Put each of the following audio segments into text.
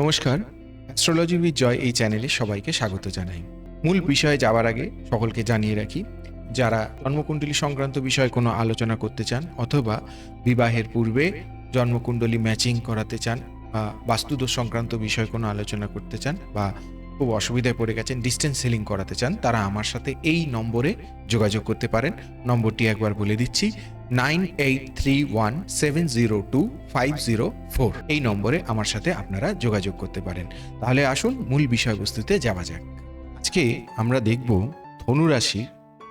নমস্কার astrology with joy এই চ্যানেলে সবাইকে স্বাগত জানাই। মূল বিষয়ে যাওয়ার আগে সকলকে জানিয়ে রাখি, যারা জন্মকুণ্ডলী সংক্রান্ত বিষয়ে কোনো আলোচনা করতে চান অথবা বিবাহের পূর্বে জন্মকুণ্ডলী ম্যাচিং করাতে চান বা বাস্তুদোষ সংক্রান্ত বিষয়ে কোনো আলোচনা করতে চান বা খুব অসুবিধায় পড়ে গেছেন ডিস্টেন্স সেলিং করাতে চান, তারা আমার সাথে এই নম্বরে যোগাযোগ করতে পারেন। নম্বরটি একবার বলে দিচ্ছি nine eight three one seven zero two five zero four. এই নম্বরে আমার সাথে আপনারা যোগাযোগ করতে পারেন। তাহলে আসুন মূল বিষয়বস্তুতে যাওয়া যাক। আজকে আমরা দেখব ধনুরাশির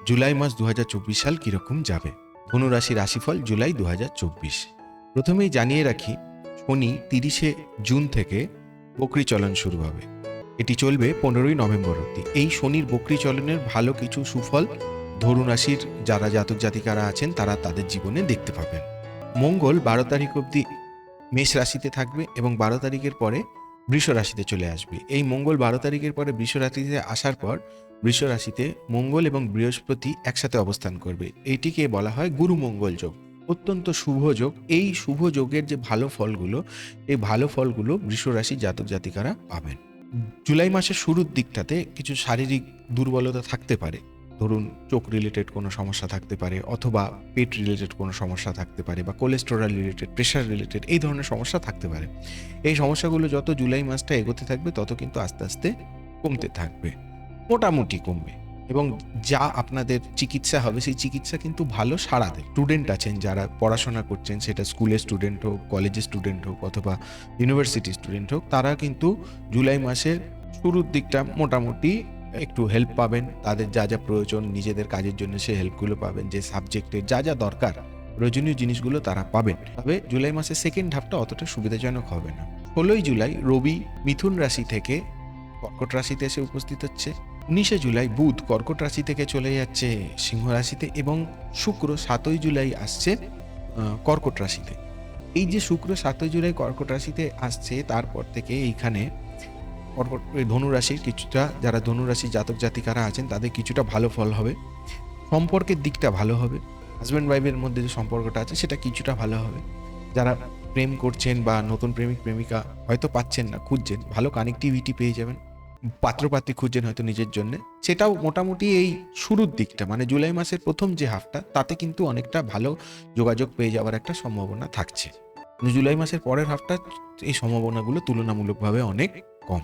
জুলাই মাস দুহাজার চব্বিশ সাল কীরকম যাবে। ধনুরাশি রাশিফল জুলাই দু হাজার চব্বিশ। প্রথমেই জানিয়ে রাখি, শনি তিরিশে জুন থেকে বকরি চলন শুরু হবে। এটি চলবে পনেরোই নভেম্বর অবধি। এই শনির বকরি চলনের ভালো কিছু সুফল ধরুন রাশির যারা জাতক জাতিকারা আছেন, তারা তাদের জীবনে দেখতে পাবেন। মঙ্গল বারো তারিখ অবধি মেষ রাশিতে থাকবে এবং বারো তারিখের পরে বৃষ রাশিতে চলে আসবে। এই মঙ্গল বারো তারিখের পরে বৃষ রাশিতে আসার পর বৃষ রাশিতে মঙ্গল এবং বৃহস্পতি একসাথে অবস্থান করবে। এইটিকে বলা হয় গুরু মঙ্গল যোগ। অত্যন্ত শুভ যোগ। এই শুভ যোগের যে ভালো ফলগুলো, এই ভালো ফলগুলো বৃষ রাশি জাতক জাতিকারা পাবেন। জুলাই মাসের শুরুর দিকটাতে কিছু শারীরিক দুর্বলতা থাকতে পারে। ধরুন চোখ রিলেটেড কোনো সমস্যা থাকতে পারে অথবা পেট রিলেটেড কোনো সমস্যা থাকতে পারে বা কোলেস্টেরল রিলেটেড প্রেশার রিলেটেড এই ধরনের সমস্যা থাকতে পারে। এই সমস্যাগুলো যত জুলাই মাসটা এগোতে থাকবে তত কিন্তু আস্তে আস্তে কমতে থাকবে, মোটামুটি কমবে এবং যা আপনাদের চিকিৎসা হবে সেই চিকিৎসা কিন্তু ভালো সাড়া দেয় স্টুডেন্ট আছেন যারা পড়াশোনা করছেন সেটা স্কুলের স্টুডেন্ট হোক কলেজের স্টুডেন্ট হোক অথবা ইউনিভার্সিটি স্টুডেন্ট হোক তারা কিন্তু জুলাই মাসের শুরুর দিকটা মোটামুটি একটু হেল্প পাবেন। তাদের যা যা প্রয়োজন নিজেদের কাজের জন্য সে হেল্পগুলো পাবেন। যে সাবজেক্টের যা যা দরকার, প্রয়োজনীয় জিনিসগুলো তারা পাবেন। তবে জুলাই মাসের সেকেন্ড হাফটা অতটা সুবিধাজনক হবে না। ষোলোই জুলাই রবি মিথুন রাশি থেকে কর্কট রাশিতে এসে উপস্থিত হচ্ছে। উনিশে জুলাই বুধ কর্কট রাশি থেকে চলে যাচ্ছে সিংহ রাশিতে এবং শুক্র সাতই জুলাই আসছে কর্কট রাশিতে। এই যে শুক্র সাতই জুলাই কর্কট রাশিতে আসছে, তারপর থেকে এইখানে এই ধনুরাশির কিছুটা, যারা ধনুরাশি জাতক জাতিকারা আছেন, তাদের কিছুটা ভালো ফল হবে। সম্পর্কের দিকটা ভালো হবে। হাজব্যান্ড ওয়াইফের মধ্যে যে সম্পর্কটা আছে, সেটা কিছুটা ভালো হবে। যারা প্রেম করছেন বা নতুন প্রেমিক, প্রেমিকা, হয়তো পাচ্ছেন না, খুঁজছেন, ভালো কানেক্টিভিটি পেয়ে যাবেন, পাত্রপাত্রী খুঁজছেন হয়তো নিজের জন্য। সেটাও মোটামুটি এই শুরুর দিকটা মানে জুলাই মাসের প্রথম যে হাফটা তাতে কিন্তু অনেকটা ভালো যোগাযোগ পেয়ে যাওয়ার একটা সম্ভাবনা থাকছে। জুলাই মাসের পরের হাফটা এই সম্ভাবনাগুলো তুলনামূলকভাবে অনেক কম।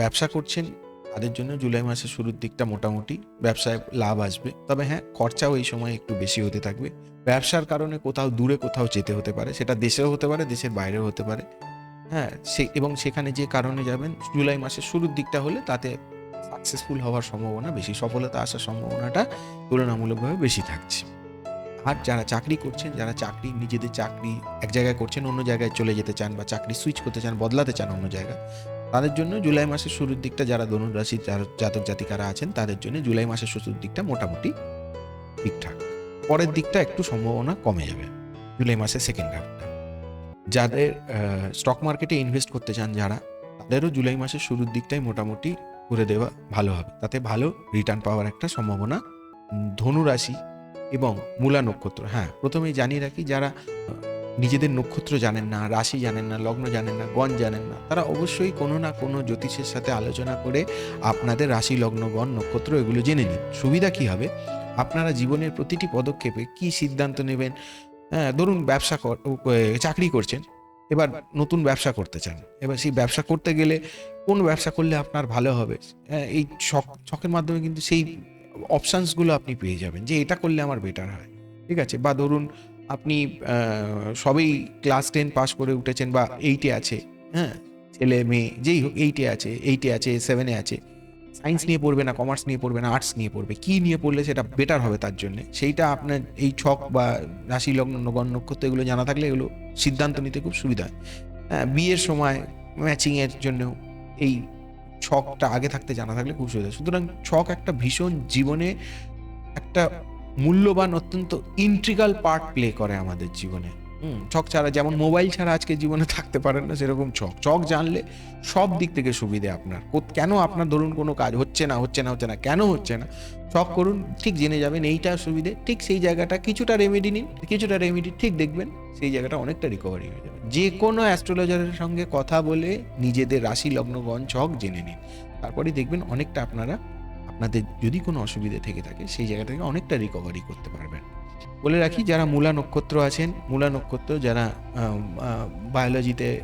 ব্যবসা করছেন, তাদের জন্য জুলাই মাসের শুরুর দিকটা মোটামুটি, ব্যবসায় লাভ আসবে। তবে হ্যাঁ খরচাও এই সময় একটু বেশি হতে থাকবে। ব্যবসার কারণে কোথাও দূরে কোথাও যেতে হতে পারে, সেটা দেশেও হতে পারে, দেশের বাইরেও হতে পারে। হ্যাঁ সে এবং সেখানে যে কারণে যাবেন, জুলাই মাসের শুরুর দিকটা হলে তাতে সাকসেসফুল হওয়ার সম্ভাবনা বেশি, সফলতা আসার সম্ভাবনাটা তুলনামূলকভাবে বেশি থাকছে। আর যারা চাকরি করছেন, যারা চাকরি, নিজেদের চাকরি এক জায়গায় করছেন, অন্য জায়গায় চলে যেতে চান বা চাকরি সুইচ করতে চান, বদলাতে চান অন্য জায়গায় তাদের জন্য জুলাই মাসের শুরুর দিকটা যারা ধনুরাশি যারা জাতক জাতিকারা আছেন তাদের জন্য জুলাই মাসের শুরুর দিকটা মোটামুটি ঠিকঠাক। পরের দিকটা একটু সম্ভাবনা কমে যাবে জুলাই মাসের সেকেন্ড হাফটা যাদের স্টক মার্কেটে ইনভেস্ট করতে চান যারা তাদেরও জুলাই মাসের শুরুর দিকটাই মোটামুটি করে দেওয়া ভালো হবে। তাতে ভালো রিটার্ন পাওয়ার একটা সম্ভাবনা উম, ধনু রাশি এবং মূলা নক্ষত্র। হ্যাঁ প্রথমেই জানিয়ে রাখি যারা নিজেদের নক্ষত্র জানেন না রাশি জানেন না লগ্ন জানেন না গণ জানেন না। তারা অবশ্যই কোনো না কোনো জ্যোতিষের সাথে আলোচনা করে আপনাদের রাশি লগ্ন গণ নক্ষত্র এগুলো জেনে নিন। সুবিধা কি হবে? আপনারা জীবনের প্রতিটি পদক্ষেপে কি সিদ্ধান্ত নেবেন? হ্যাঁ ধরুন ব্যবসা কর- চাকরি করছেন এবার নতুন ব্যবসা করতে চান। এবার সেই ব্যবসা করতে গেলে কোন ব্যবসা করলে আপনার ভালো হবে? হ্যাঁ, এই শখ শখের মাধ্যমে কিন্তু সেই অপশানসগুলো আপনি পেয়ে যাবেন যে এটা করলে আমার বেটার হয়। ঠিক আছে? বা ধরুন আপনি সবেই ক্লাস টেন পাস করে উঠেছেন বা এইটে আছে হ্যাঁ? ছেলে, মেয়ে, যেই হোক এইটে আছে এইটে আছে সেভেনে আছে। সায়েন্স নিয়ে পড়বে না কমার্স নিয়ে পড়বে না আর্টস নিয়ে পড়বে। কি নিয়ে পড়লে সেটা বেটার হবে তার জন্য? সেইটা আপনার এই ছক বা রাশি, লগ্ন নগণ নক্ষত্র এগুলো জানা থাকলে এগুলো সিদ্ধান্ত নিতে খুব সুবিধা হয়। হ্যাঁ বিয়ের সময় ম্যাচিংয়ের জন্য এই ছকটা আগে থাকতে জানা থাকলে খুব সুবিধা সুতরাং ছক একটা ভীষণ জীবনে একটা মূল্যবান, অত্যন্ত ইন্ট্রিগাল পার্ট প্লে করে আমাদের জীবনে। ছক ছাড়া, যেমন মোবাইল ছাড়া আজকে জীবনে থাকতে পারেন না, সেরকম ছক। ছক জানলে সব দিক থেকে সুবিধে আপনার। কেন আপনার ধরুন কোনো কাজ হচ্ছে না হচ্ছে না হচ্ছে না, কেন হচ্ছে না? ছক করুন, ঠিক জেনে যাবেন, এইটা সুবিধে, ঠিক সেই জায়গাটা কিছুটা রেমেডি নিন, কিছুটা রেমেডি ঠিক দেখবেন, সেই জায়গাটা অনেকটা রিকভারি হয়ে যাবে। যে কোনো অ্যাস্ট্রোলজারের সঙ্গে কথা বলে নিজেদের রাশি লগ্নগণ ছক জেনে নিন। তারপরেই দেখবেন অনেকটা আপনারা আপনাদের যদি কোনো অসুবিধে থেকে থাকে সেই জায়গা থেকে অনেকটা রিকভারি করতে পারবেন। বলে রাখি যারা মূলা নক্ষত্র আছেন মূলা নক্ষত্র যারা বায়োলজিতে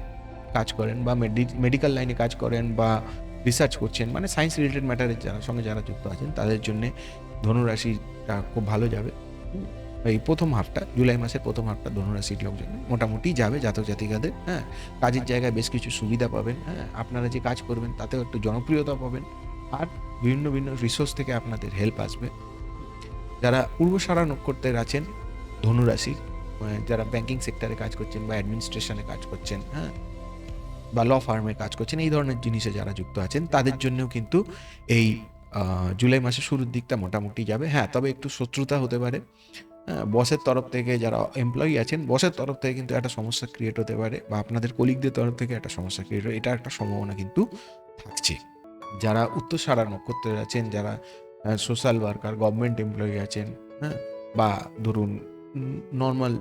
কাজ করেন বা মেডিকেল লাইনে কাজ করেন বা রিসার্চ করছেন মানে সায়েন্স রিলেটেড ম্যাটারের যারা সঙ্গে যারা যুক্ত আছেন তাদের জন্য ধনুরাশিটা খুব ভালো যাবে। এই প্রথম হাফটা জুলাই মাসের প্রথম হাফটা ধনুরাশির লোকজন মোটামুটি যাবে জাতক জাতিকাদের হ্যাঁ। কাজের জায়গায় বেশ কিছু সুবিধা পাবেন হ্যাঁ। আপনারা যে কাজ করবেন তাতেও একটু জনপ্রিয়তা পাবেন। আর বিভিন্ন ভিন্ন রিসোর্স থেকে আপনাদের হেল্প আসবে। যারা পূর্বসারা নক্ষত্রের আছেন ধনুরাশির যারা ব্যাংকিং সেক্টরে কাজ করছেন বা অ্যাডমিনিস্ট্রেশনে কাজ করছেন হ্যাঁ বা ল ফার্মে কাজ করছেন এই ধরনের জিনিসে যারা যুক্ত আছেন তাদের জন্যও কিন্তু এই জুলাই মাসের শুরুর দিকটা মোটামুটি যাবে। হ্যাঁ তবে একটু শত্রুতা হতে পারে। হ্যাঁ, বসের তরফ থেকে যারা এমপ্লয়ি আছেন বসের তরফ থেকে কিন্তু একটা সমস্যা ক্রিয়েট হতে পারে বা আপনাদের কলিগদের তরফ থেকে একটা সমস্যা ক্রিয়েট এটা একটা সম্ভাবনা কিন্তু থাকছে। যারা উত্তর সারা নক্ষত্রের আছেন, যারা সোশ্যাল ওয়ার্কার গভর্নমেন্ট এমপ্লয়ি আছেন হ্যাঁ বা ধরুন নর্মাল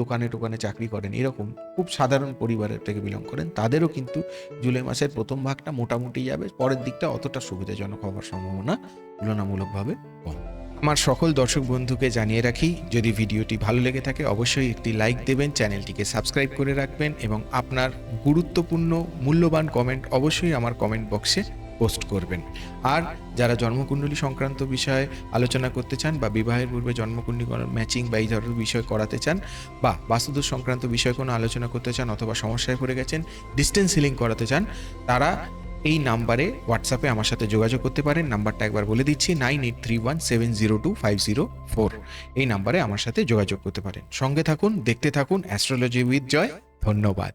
দোকানে টোকানে চাকরি করেন, এরকম খুব সাধারণ পরিবারের থেকে বিলং করেন, তাদেরও কিন্তু জুলাই মাসের প্রথম ভাগটা মোটামুটি যাবে, পরের দিকটা অতটা সুবিধাজনক হওয়ার সম্ভাবনা তুলনামূলকভাবে কম। আমার সকল দর্শক বন্ধুকে জানিয়ে রাখি, যদি ভিডিওটি ভালো লেগে থাকে, অবশ্যই একটি লাইক দেবেন, চ্যানেলটিকে সাবস্ক্রাইব করে রাখবেন এবং আপনার গুরুত্বপূর্ণ, মূল্যবান কমেন্ট অবশ্যই আমার কমেন্ট বক্সে পোস্ট করবেন। আর যারা জন্মকুণ্ডলী সংক্রান্ত বিষয়ে আলোচনা করতে চান বা বিবাহের পূর্বে জন্মকুণ্ডলী ম্যাচিং বা এই ধরনের বিষয় করাতে চান বা বাস্তুদোষ সংক্রান্ত বিষয়ে কোনো আলোচনা করতে চান অথবা সমস্যায় পড়ে গেছেন ডিস্টেন্স হিলিং করাতে চান, তারা এই নাম্বারে হোয়াটসঅ্যাপে আমার সাথে যোগাযোগ করতে পারেন। নাম্বারটা একবার বলে দিচ্ছি, nine eight three one seven zero two five zero four. এই নাম্বারে আমার সাথে যোগাযোগ করতে পারেন। সঙ্গে থাকুন, দেখতে থাকুন, অ্যাস্ট্রোলজি উইথ জয়। ধন্যবাদ।